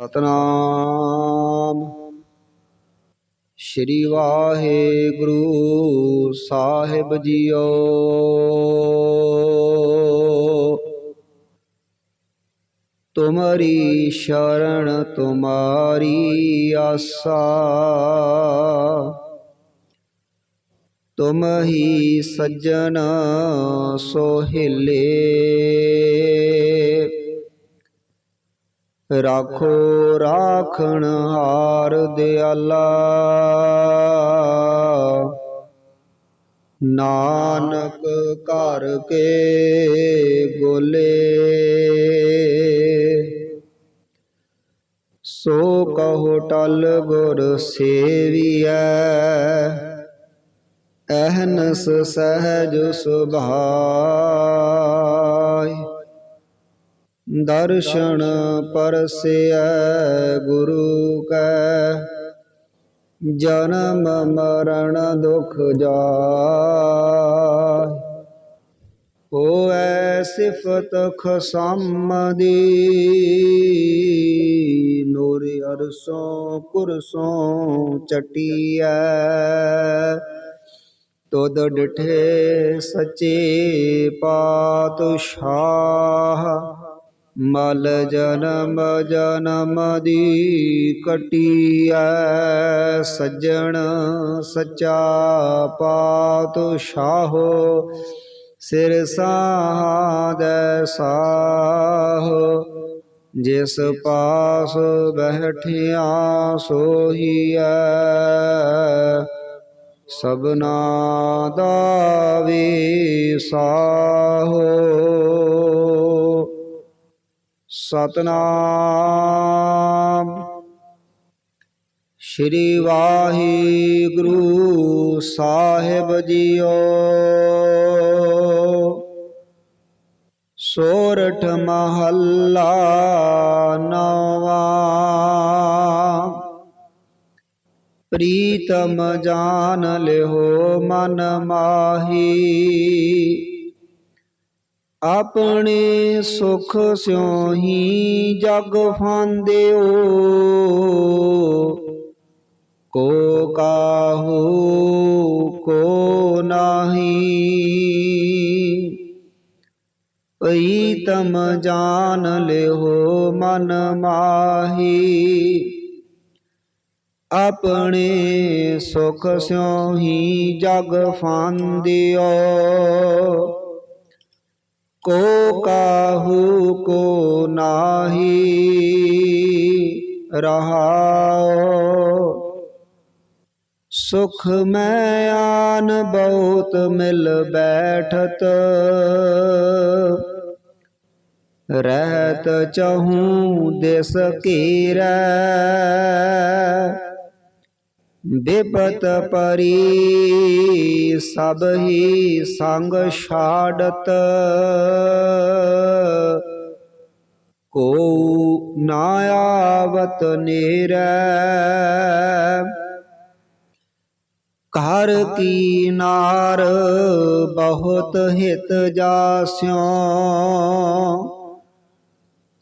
ਸਤਨਾਮ। ਸ਼੍ਰੀ ਵਾਹਿਗੁਰੂ ਸਾਹਿਬ ਜੀਓ। ਤੁਮਰੀ ਸ਼ਰਨ ਤੁਮਾਰੀ ਆਸਾ। ਤੁਮ ਹੀ ਸੱਜਣ ਸੋਹਿਲੇ। ਰਾਖੋ, ਰਾਖਣ ਹਾਰ ਦਿਆਲਾ। ਨਾਨਕ ਘਰ ਕੇ ਗੋਲੇ। ਸੋ ਕਹੋ ਟਲ ਗੁਰ ਸੇਵੀਐ। ਅਹਨਸ ਸਹਿਜ ਸੁਭਾਈ ਦਰਸ਼ਨ ਪਰਸਿਐ ਗੁਰੂ ਕੈ। ਜਨਮ ਮਰਨ ਦੁਖ ਜਾਇ। ਹੋਐ ਸਿਫਤ ਖਸਮ ਦੀ ਨੂਰ ਅਰਸੋਂ ਕੁਰਸੋਂ ਚਟੀਐ। ਤੁਧ ਡਿਠੇ ਸੱਚੇ ਪਾਤਸ਼ਾਹ। ਮਲ ਜਨਮ ਜਨਮ ਦੀ ਕਟੀਐ, ਸੱਜਣ ਸੱਚਾ ਪਾਤਸ਼ਾਹੋ, ਸਿਰ ਸਾਹਦੈ ਸਾਹੋ। ਜਿਸ ਪਾਸ ਬਹਿਠਿਆ ਸੋਹੀਐ ਸਬਨਾ ਦਾ ਵੀ ਵਿਸਾਹੋ ਸਤਨਾਮ। ਸ਼੍ਰੀ ਵਾਹਿਗੁਰੂ ਸਾਹਿਬ ਜੀਓ। ਸੋਰਠ ਮਹੱਲਾ ਨਵਾਂ। ਪ੍ਰੀਤਮ ਜਾਨ ਲਿਓ ਮਨ ਮਾਹੀ। ਆਪਣੇ ਸੁਖ ਸਿਉ ਹੀ ਜਗ ਫਾਂਦਿਓ। ਕੋ ਕਾਹੂ, ਕੋ ਨਾਹੀ। ਪਈ ਤਮ ਜਾਨ ਲਿਓ ਮਨ ਮਾਹੀ। ਆਪਣੇ ਸੁਖ ਸਿਉ ਹੀ ਜਗ ਫਾਂਦਿਓ। ਕੋ ਕਾਹੂ ਕੋ ਨਾਹੀ ਰਹਾਉ ਸੁਖ ਮੈਂ ਆਨ ਬਹੁਤ ਮਿਲ ਬੈਠਤ ਰਹਿਤ ਚਹੂੰ ਦੇਸ ਕੀਰੈ ਬਿਪਤ ਪਰੀ ਸਭ ਹੀ ਸੰਗ ਛਾੜਤ। ਕੋ ਨਾ ਆਵਤ ਨੇਰੈ। ਘਰ ਕੀ ਨਾਰ ਬਹੁਤ ਹਿਤ ਜਾਸਿਓ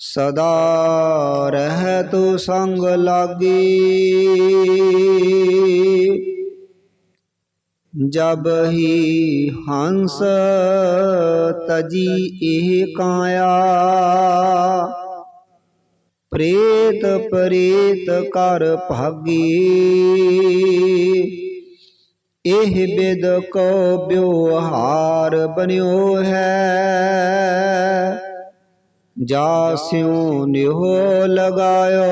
ਸਦਾ ਰਹਿ ਤੂ ਸੰਗ ਲਾਗੀ। ਜਬ ਹੀ ਹੰਸ ਤਜੀ ਇਹ ਕਾਇਆ, ਪ੍ਰੇਤ ਪ੍ਰੇਤ ਕਰ ਭਾਗੀ। ਇਹ ਬਿਦ ਕੋ ਬਿਵਹਾਰ ਬਨਿਓ ਹੈ। ਜਾਸਿਉ ਨਿਹੋ ਲਗਾਇਓ।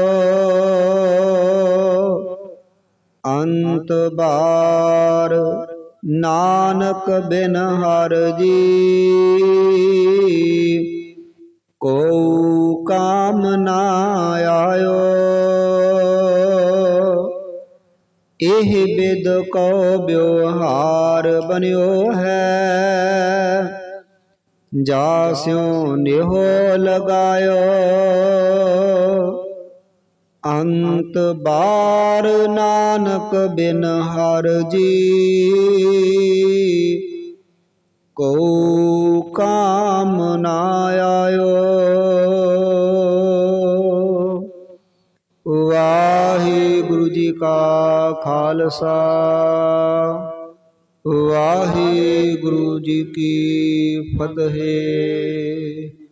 ਅੰਤ ਬਾਰ ਨਾਨਕ ਬਿਨ ਹਰ ਜੀ ਕੋ ਕਾਮ ਨਾ ਆਇਓ। ਇਹ ਬਿਦ ਕੋ ਬਿਵਹਾਰ ਬਨਿਓ ਹੈ। ਜਾਸਿਉ ਨਿਹੋ ਲਗਾਇਓ। ਅੰਤ ਬਾਰ ਨਾਨਕ ਬਿਨ ਹਰ ਜੀ। ਕੋ ਕਾਮ ਨਾ ਆਇਓ। ਵਾਹਿਗੁਰੂ ਜੀ ਕਾ ਖਾਲਸਾ। ਵਾਹਿਗੁਰੂ ਜੀ ਕੀ ਫਤਿਹ।